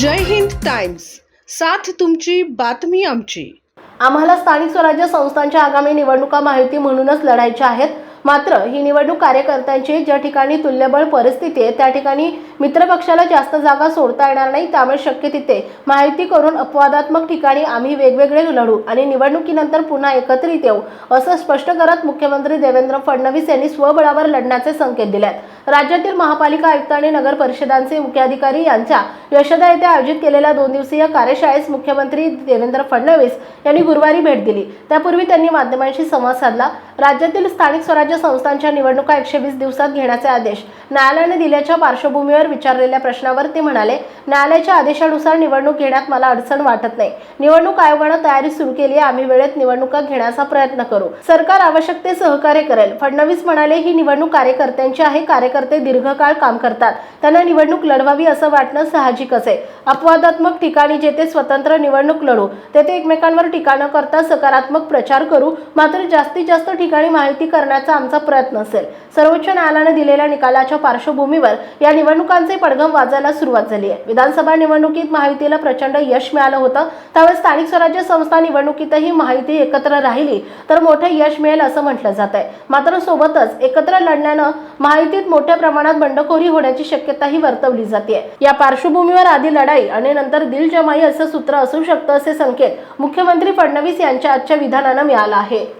जय Hind times. साथ तुमची बातमी आमची. आम्हाला स्थानिक स्वराज्य संस्थांच्या आगामी निवडणुका माहिती म्हणूनच लढायच्या आहेत. मात्र ही निवडणूक कार्यकर्त्यांची ज्या ठिकाणी तुल्यबळ परिस्थिती आहे त्या ठिकाणी मित्रपक्षाला जास्त जागा सोडता येणार नाही त्यामुळे शक्य तिथे. माहिती करून अपवादात्मक ठिकाणी आम्ही वेगवेगळे लढू आणि निवडणुकीनंतर पुन्हा एकत्रित येऊ असं स्पष्ट करत मुख्यमंत्री देवेंद्र फडणवीस यांनी स्वबळावर लढण्याचे संकेत दिले आहेत राज्यातील महापालिका आयुक्त आणि नगर परिषदांचे मुख्याधिकारी यांच्या यशदा येथे आयोजित केलेल्या दोन दिवसीय कार्यशाळेस मुख्यमंत्री देवेंद्र फडणवीस यांनी गुरुवारी भेट दिली. त्यापूर्वी त्यांनी माध्यमांशी संवाद साधला. राज्यातील स्थानिक स्वराज्य संस्थांच्या निवडणुका एकशे वीस दिवसात घेण्याचे आदेश. न्यायालयाने दिल्याच्या पार्श्वभूमीवर विचारलेल्या प्रश्नावर ते म्हणाले न्यायालयाच्या आदेशानुसार निवडणूक घेण्यात मला अडचण वाटत नाही. निवडणूक आयोगानं तयारी सुरू केली आहे. आम्ही वेळेत निवडणुका घेण्याचा प्रयत्न करू. सरकार आवश्यक ते सहकार्य करेल. फडणवीस म्हणाले ही निवडणूक कार्यकर्त्यांची आहे. कार्यकर्ते दीर्घकाळ काम करतात. त्यांना निवडणूक लढवावी असं वाटणं साहजिकच आहे. अपवादात्मक ठिकाणी जेथे स्वतंत्र निवडणूक लढू तेथे एकमेकांवर टीका न करता सकारात्मक प्रचार करू. मात्र जास्तीत जास्त ठिकाणी माहिती करण्याचा आमचा प्रयत्न असेल. सर्वोच्च न्यायालयाने दिलेल्या निकालाच्या पार्श्वभूमीवर या निवडणुकांचे पडघम वाजायला सुरुवात झाली आहे. विधानसभा निवडणुकीत माहितीला प्रचंड यश मिळालं होतं. त्यावेळेस स्थानिक स्वराज्य संस्था निवडणुकीतही माहिती एकत्र राहिली तर मोठं यश मिळेल असं म्हटलं जात आहे. मात्र सोबतच एकत्र लढण्यानं माहितीत मोठ्या प्रमाणात बंडखोरी होण्याची शक्यताही वर्तवली जाते. या पार्श्वभूमीवर आधी लढाई आणि नंतर दिलजमाई असं सूत्र असू शकतं असे संकेत मुख्यमंत्री फडणवीस यांच्या आजच्या विधानानं मिळाला आहे.